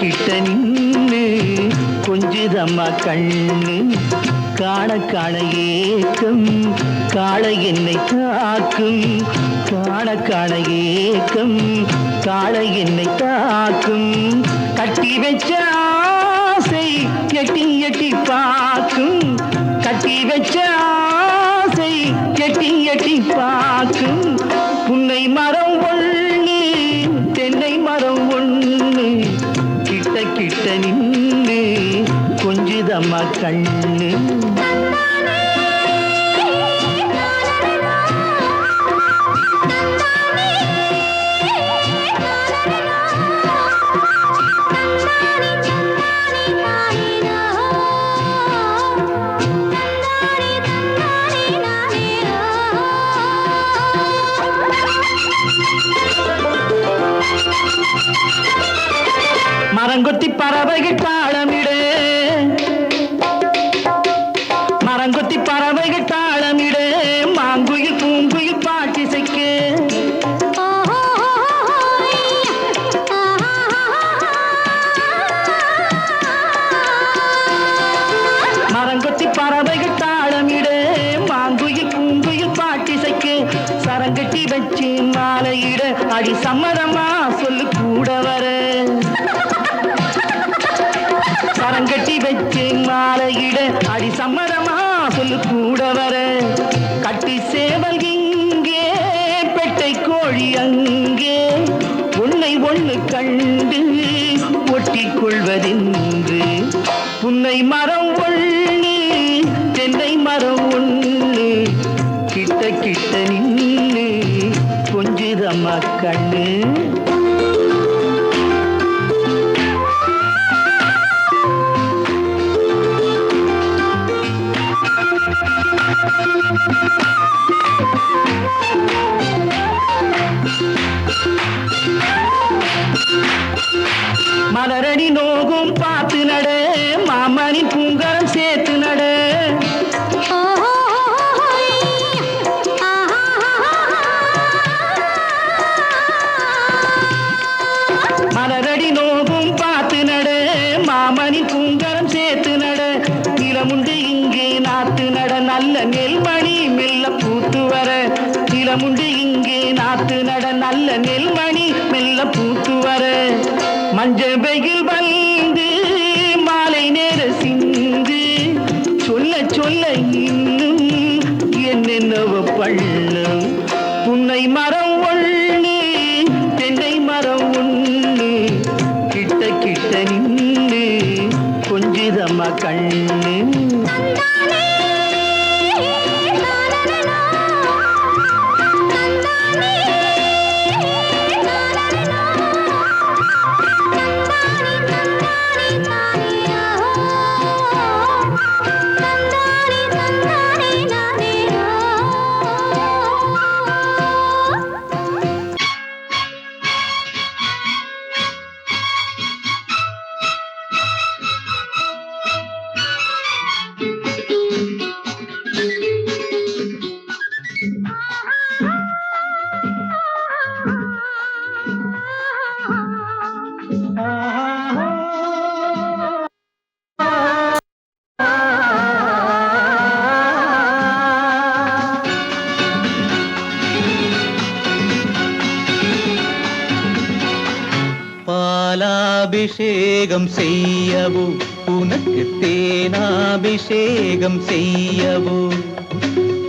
கிட்ட நின்று நின்னு கொஞ்சிதம்மா கண்ணு காண காண ஏக்கம் காளை என்னை தாக்கும் காண காண ஏக்கம் காளை என்னை தாக்கும். கட்டி வச்ச ஆசை எட்டி எட்டி பார்க்கும் கட்டி வச்ச ஆசை எட்டி எட்டி பார்க்கும். கொஞ்சிதம்மா கண்ணு மரங்கொத்தி பறவைகள் மாலையிட அடி சம்மதமா சொல்லு கூட வர. சரங்கட்டி வச்சு மாலையிட அடி சம்மதமா சொல்லு கூட வர. கட்டி சேவல் இங்கே பெட்டை கோழி அங்கே. உன்னை ஒண்ணு கண்டு ஒட்டிக் கொள்வதென்று. புன்னை மரம் ஒண்ணு தென்னை மரம் கொஞ்சிதம்மா நிலமுண்டு இங்கே நாத்து நட நல்ல நெல்மணி மெல்ல பூத்து வர. நிலமுண்டு இங்கே நாத்து நட நல்ல நெல்மணி மெல்ல பூத்து வர. மஞ்சள் வெயில் வந்து மாலை நேர சிந்து சொல்ல சொல்ல இன்னும் என்னென்னவ பள்ளம் புன்னை மரம் ஒண்ணு தென்னை மரம் ஒண்ணு கிட்ட கிட்ட நின்று கொஞ்சிதம்மா கண்ணு. அபிஷேகம் செய்யவோ உனக்கு தேனாபிஷேகம் செய்யவோ.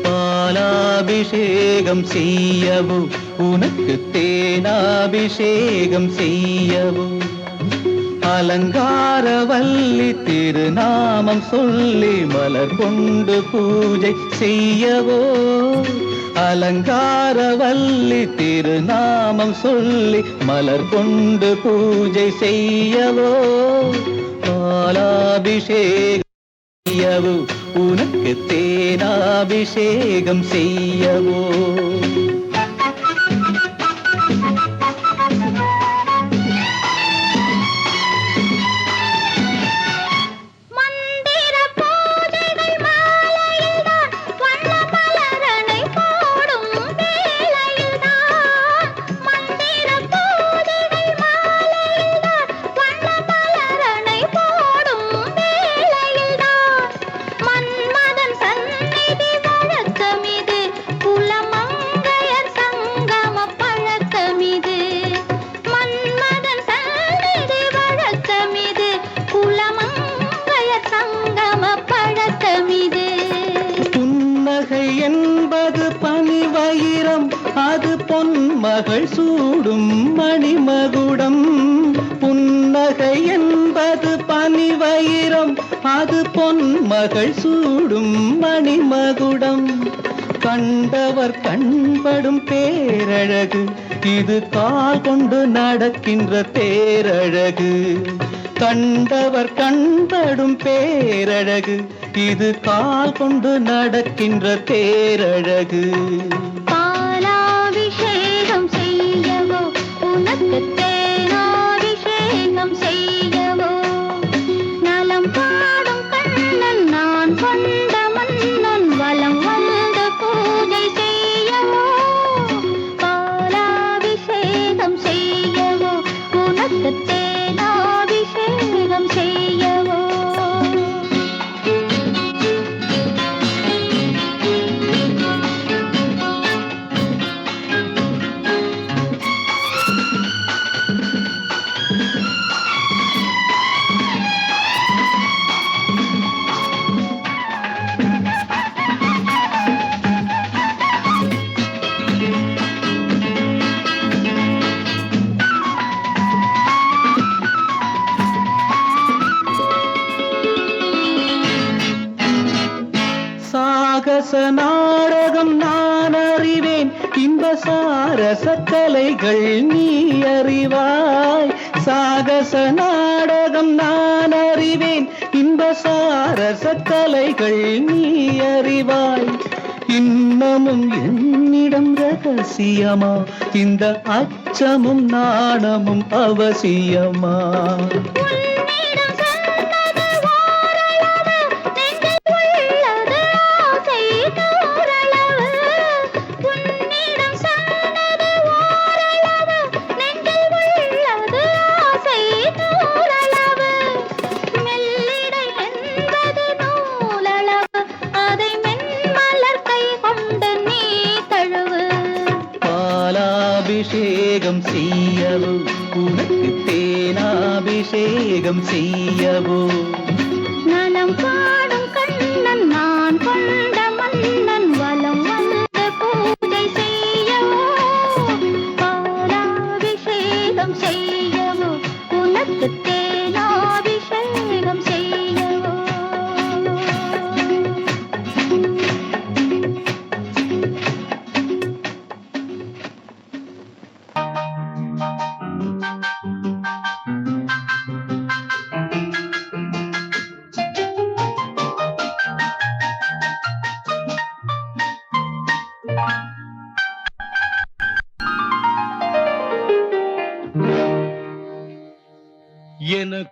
பாலாபிஷேகம் செய்யவோ உனக்கு தேனாபிஷேகம் செய்யவோ. அலங்கார அலங்காரவல்லி திருநாமம் சொல்லி மலர் கொண்டு பூஜை செய்யவோ. அலங்காரவல்லி திருநாமம் சொல்லி மலர் கொண்டு பூஜை செய்யவோ. பாலாபிஷேகம் உனக்கு தேனாபிஷேகம் செய்யவோ. பொன்மகள் சூடும் மணிமகுடம். புன்னகை என்பது பனிவயிரம். வைரம் அது பொன்மகள் சூடும் மணிமகுடம். கண்டவர் கண்படும் பேரழகு. இது கால் கொண்டு நடக்கின்ற தேரழகு கண்டவர் கண்படும் பேரழகு. இது கால் கொண்டு நடக்கின்ற தேரழகு சாரச நீ அறிவாய். சாகச நாடகம் நான் அறிவேன். இன்ப சாரசக்கலைகள் நீ அறிவாய். இன்னமும் என்னிடம் ரகசியமா? இந்த அச்சமும் நாணமும் அவசியமா? பாலாபிஷேகம் செய்யவோ? உனக்கு தேனாபிஷேகம் செய்யவோ? நலம் பா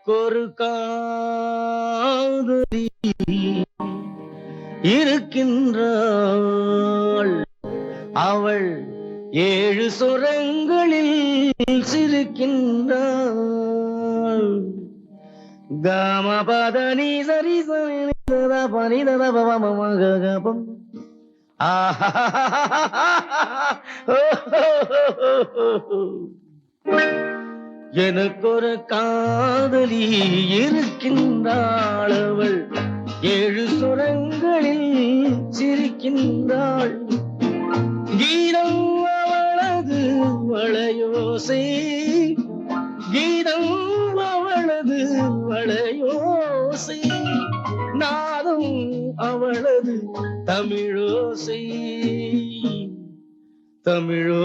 எனக்கொரு காதலி இருக்கின்றாள். அவள் ஏழு சுரங்களில் சிரிக்கின்றாள். காமபதனி சரி சரி பனிதத எனக்கு ஒரு காதலி இருக்கின்றாள் அவள் ஏழு சுரங்களில் சிரிக்கின்றாள். கீதம் அவளது வளையோசை. கீதம் அவளது வளையோசை. நாதம் அவளது தமிழோசை. தமிழோ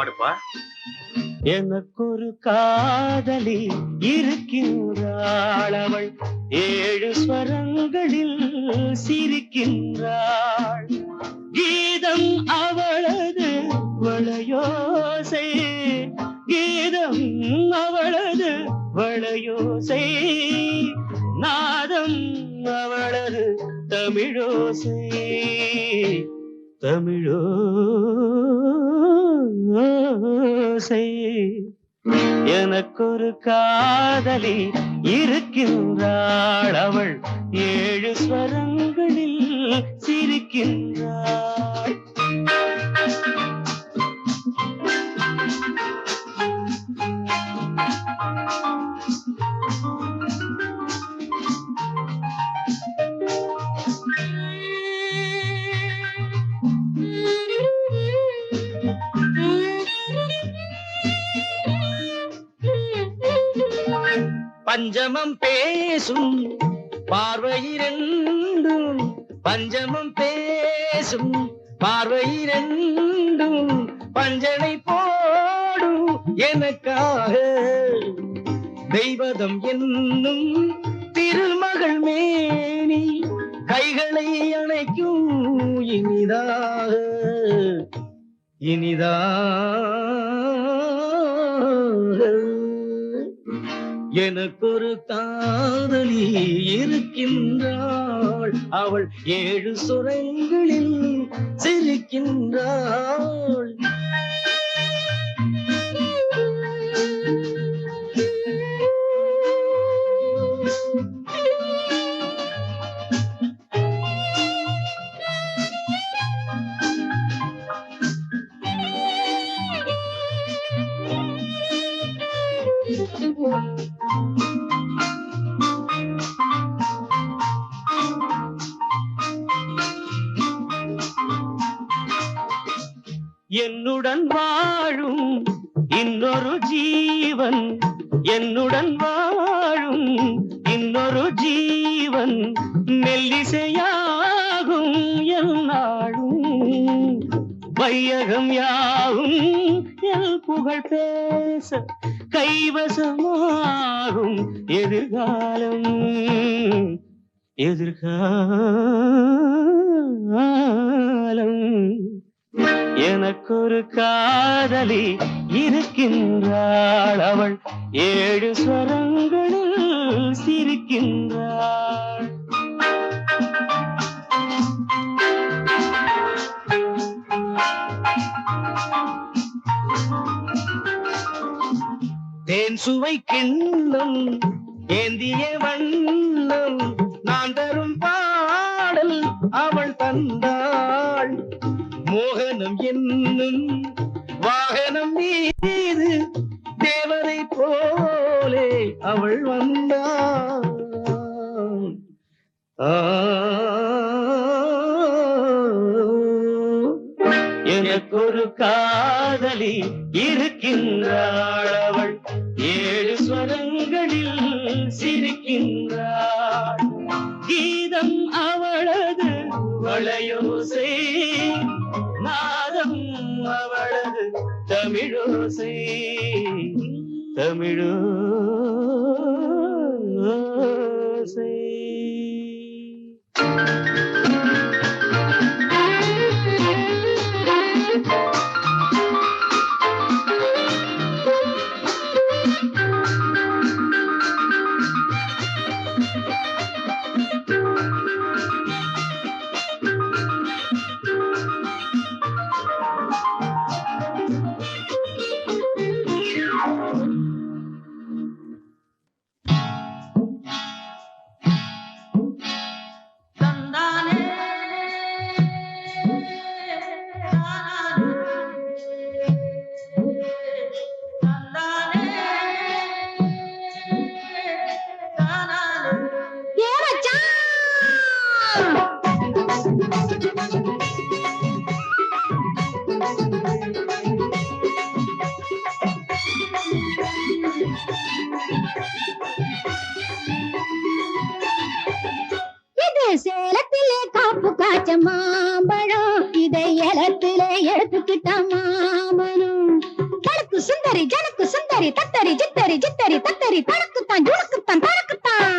பாடுப்பா. எனக்கு ஒரு காதலி இருக்கின்றாள் அவள் ஏழு ஸ்வரங்களில் சிரிக்கின்றாள். கீதம் அவளது வளையோசை. கீதம் அவளது வளையோசை. நாதம் அவளது தமிழோசை. தமிழோ தமிழோசை எனக்கொரு காதலி இருக்கின்றாள். அவள் ஏழு ஸ்வரங்களில் சிரிக்கின்றாள். பஞ்சமம் பேசும். பார்வையிரண்டும் பஞ்சமம் பேசும். பார்வையிரண்டும் பஞ்சனை போடும் எனக்காக. தெய்வதம் என்னும் திருமகள் மேனி கைகளை அணைக்கும் இனிதாக. இனிதா எனக்கொரு காதலி இருக்கின்றாள். அவள் ஏழு சுரங்களில் சிரிக்கின்றாள். என்னுடன் வாழும் இன்னொரு ஜீவன் என்னுடன் வாழும் இன்னொரு ஜீவன் மெல்லிசையாகும் எல்லாடும் வையகம் யாவும் எல் புகழ் பேச கைவசமாகும் எதிர்காலம். எதிர்காலம். எனக்கொரு காதலி இருக்கின்றாள். அவள் ஏழு ஸ்வரங்களில் சிரிக்கின்றாள். தேன் சுவை கிண்ணம் ஏந்திய வண்ணம் நான் தரும் பாடல் அவள் தந்தாள். காதலி இருக்கின்றாள் அவள் ஏழு ஸ்வரங்களில் சிரிக்கின்றாள். கீதம் அவளது வளையோசை நாதம் அவளது தமிழோசை. தமிழோ சரி தத்தரி தனக்குத்தான் ஜுனக்குத்தான் தனக்குத்தான்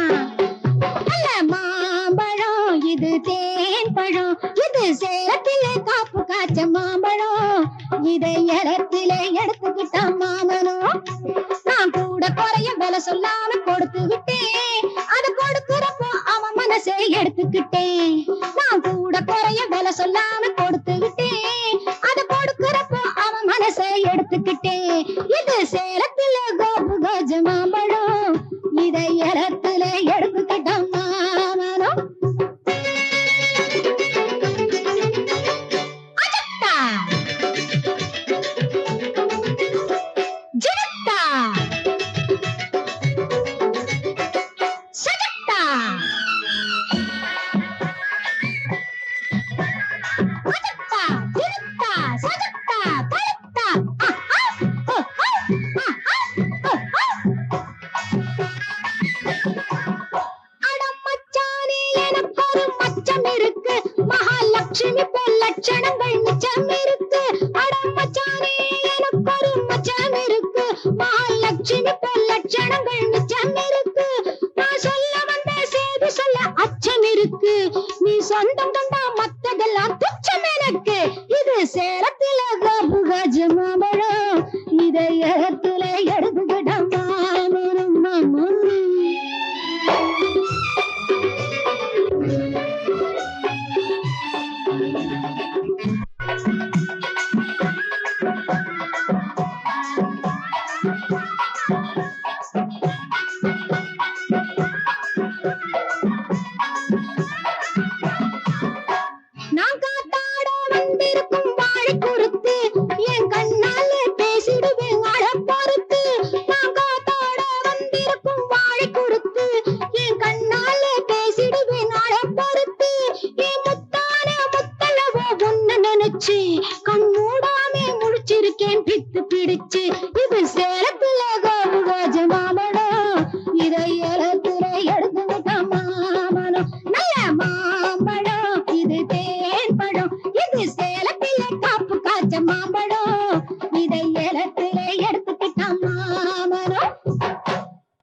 நல்ல மாம்பழம் இது தேன் பழம் இது சேலத்திலே காப்பு காய்ச்ச மாம்பழம். இதை ஏலத்திலே எடுத்துக்கிட்ட மாமனும். நான் கூட குறைய விலை சொல்லாம கொடுத்து விட்டேன். அது கொடுக்கிறப்போ அவன் மனசை எடுத்துக்கிட்டேன். நான் கூட குறைய விலை சொல்லாம கொடுத்து விட்டேன். அது கொடுக்கிறப்போ அவன் மனசை எடுத்துக்கிட்டேன். இது சேலத்துல கோபு கோஜமா எனக்கு இது சேலத்தில